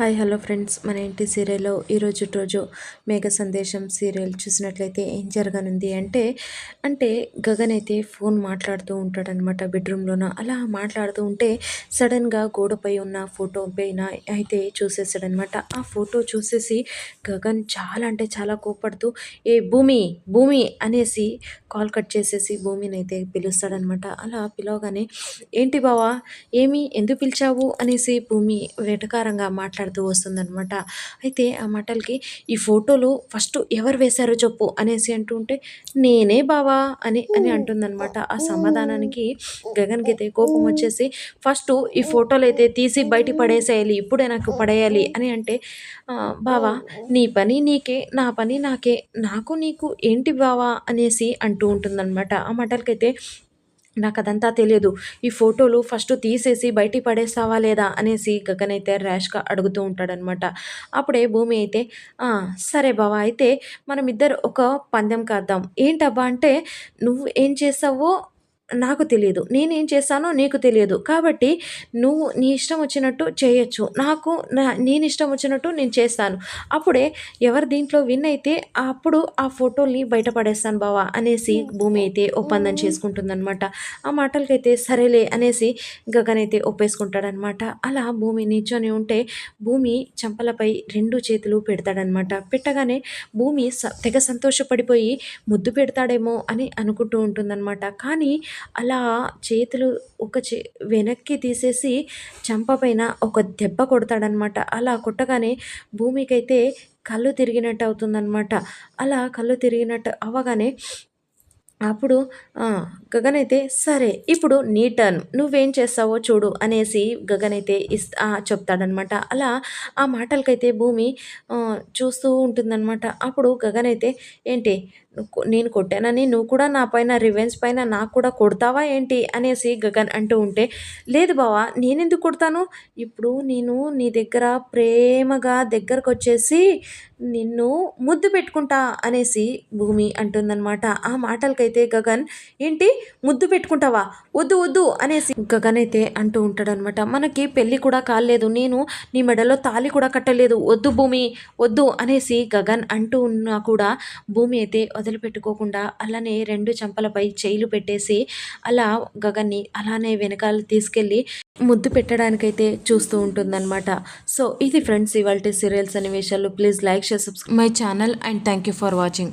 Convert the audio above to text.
Hi hello friends. మన ఇంటి సీరియల్లో ఈరోజు రోజు మేఘ సందేశం సీరియల్ చూసినట్లయితే ఏం జరగనుంది అంటే అంటే గగన్ అయితే ఫోన్ మాట్లాడుతూ ఉంటాడనమాట బెడ్రూమ్లోన. అలా మాట్లాడుతూ ఉంటే సడన్గా గోడపై ఉన్న ఫోటో పైన అయితే చూసేసాడనమాట ఆ ఫోటో చూసేసి గగన్ చాలా అంటే చాలా కోపడుతూ ఏ భూమి భూమి అనేసి కాల్ కట్ చేసేసి భూమిని అయితే పిలుస్తాడనమాట అలా పిలవగానే ఏంటి బావా ఏమి ఎందుకు పిలిచావు? అనేసి భూమి వెటకారంగా మాట్లాడుతూ వస్తుందనమాట అయితే ఆ మాటలకి ఈ ఫోటోలు ఫస్ట్ ఎవరు వేశారో చెప్పు అనేసి అంటుంటే నేనే బావా అని అని అంటుందన్నమాట. ఆ సమాధానానికి గగన్కి అయితే కోపం వచ్చేసి ఫస్ట్ ఈ ఫోటోలు అయితే తీసి బయట పడేసేయాలి ఇప్పుడే నాకు పడేయాలి అని అంటే బావా నీ పని నీకే నా పని నాకే నాకు నీకు ఏంటి బావా? అనేసి అంటూ ఉంటుందన్నమాట. ఆ మాటలకైతే నాకు అదంతా తెలియదు. ఈ ఫోటోలు ఫస్ట్ తీసేసి బయటికి పడేస్తావా లేదా అనేసి గగన్ అయితే ర్యాష్గా అడుగుతూ ఉంటాడనమాట అప్పుడే భూమి అయితే సరే బావా అయితే మనం ఇద్దరు ఒక పందెం కాద్దాం. ఏంటబ్బా అంటే నువ్వు ఏం చేస్తావో నాకు తెలియదు నేనేం చేస్తానో నీకు తెలియదు కాబట్టి నువ్వు నీ ఇష్టం వచ్చినట్టు చేయొచ్చు. నాకు నా నేను ఇష్టం వచ్చినట్టు నేను చేస్తాను. అప్పుడే ఎవరు దీంట్లో విన్ అయితే అప్పుడు ఆ ఫోటోల్ని బయటపడేస్తాను బావా అనేసి భూమి అయితే ఒప్పందం చేసుకుంటుందన్నమాట. ఆ మాటలకైతే సరేలే అనేసి గగన్ అయితే ఒప్పేసుకుంటాడనమాట అలా భూమి నిల్చొని ఉంటే భూమి చంపలపై రెండు చేతులు పెడతాడనమాట పెట్టగానే భూమి స తెగ సంతోషపడిపోయి ముద్దు పెడతాడేమో అని అనుకుంటూ ఉంటుందన్నమాట. కానీ అలా చేతులు ఒక చే వెనక్కి తీసేసి చంప పైన ఒక దెబ్బ కొడతాడనమాట. అలా కొట్టగానే భూమికైతే కళ్ళు తిరిగినట్టు అవుతుందన్నమాట అలా కళ్ళు తిరిగినట్టు అవ్వగానే అప్పుడు గగన్ అయితే సరే ఇప్పుడు నీ టర్న్ నువ్వేం చేస్తావో చూడు అనేసి గగన్ అయితే ఇస్ చెప్తాడనమాట. అలా ఆ మాటలకైతే భూమి చూస్తూ ఉంటుందన్నమాట అప్పుడు గగన్ అయితే ఏంటి నేను కొట్టానని నువ్వు కూడా నా పైన రివెంజ్ పైన నాకు కూడా కొడతావా ఏంటి? అనేసి గగన్ అంటూ ఉంటే లేదు బావా నేనెందుకు కొడతాను? ఇప్పుడు నేను నీ దగ్గర ప్రేమగా దగ్గరకు వచ్చేసి నిన్ను ముద్దు పెట్టుకుంటా అనేసి భూమి అంటుందన్నమాట. ఆ మాటలకైతే గగన్ ఏంటి? ముద్దు పెట్టుకుంటావా? వద్దు వద్దు అనేసి గగన్ అయితే అంటూ ఉంటాడనమాట మనకి పెళ్ళి కూడా కాలేదు. నేను నీ మెడలో తాళి కూడా కట్టలేదు. వద్దు భూమి వద్దు అనేసి గగన్ అంటూ ఉన్నా కూడా భూమి అయితే వదిలిపెట్టుకోకుండా అలానే రెండు చెంపలపై చేయిలు పెట్టేసి అలా గగన్ని అలానే వెనకాల తీసుకెళ్ళి ముద్దు పెట్టడానికైతే చూస్తూ ఉంటుందన్నమాట. సో ఇది ఫ్రెండ్స్ ఇవాళ సీరియల్స్ అనే విషయాలు please like share subscribe my channel and thank you for watching.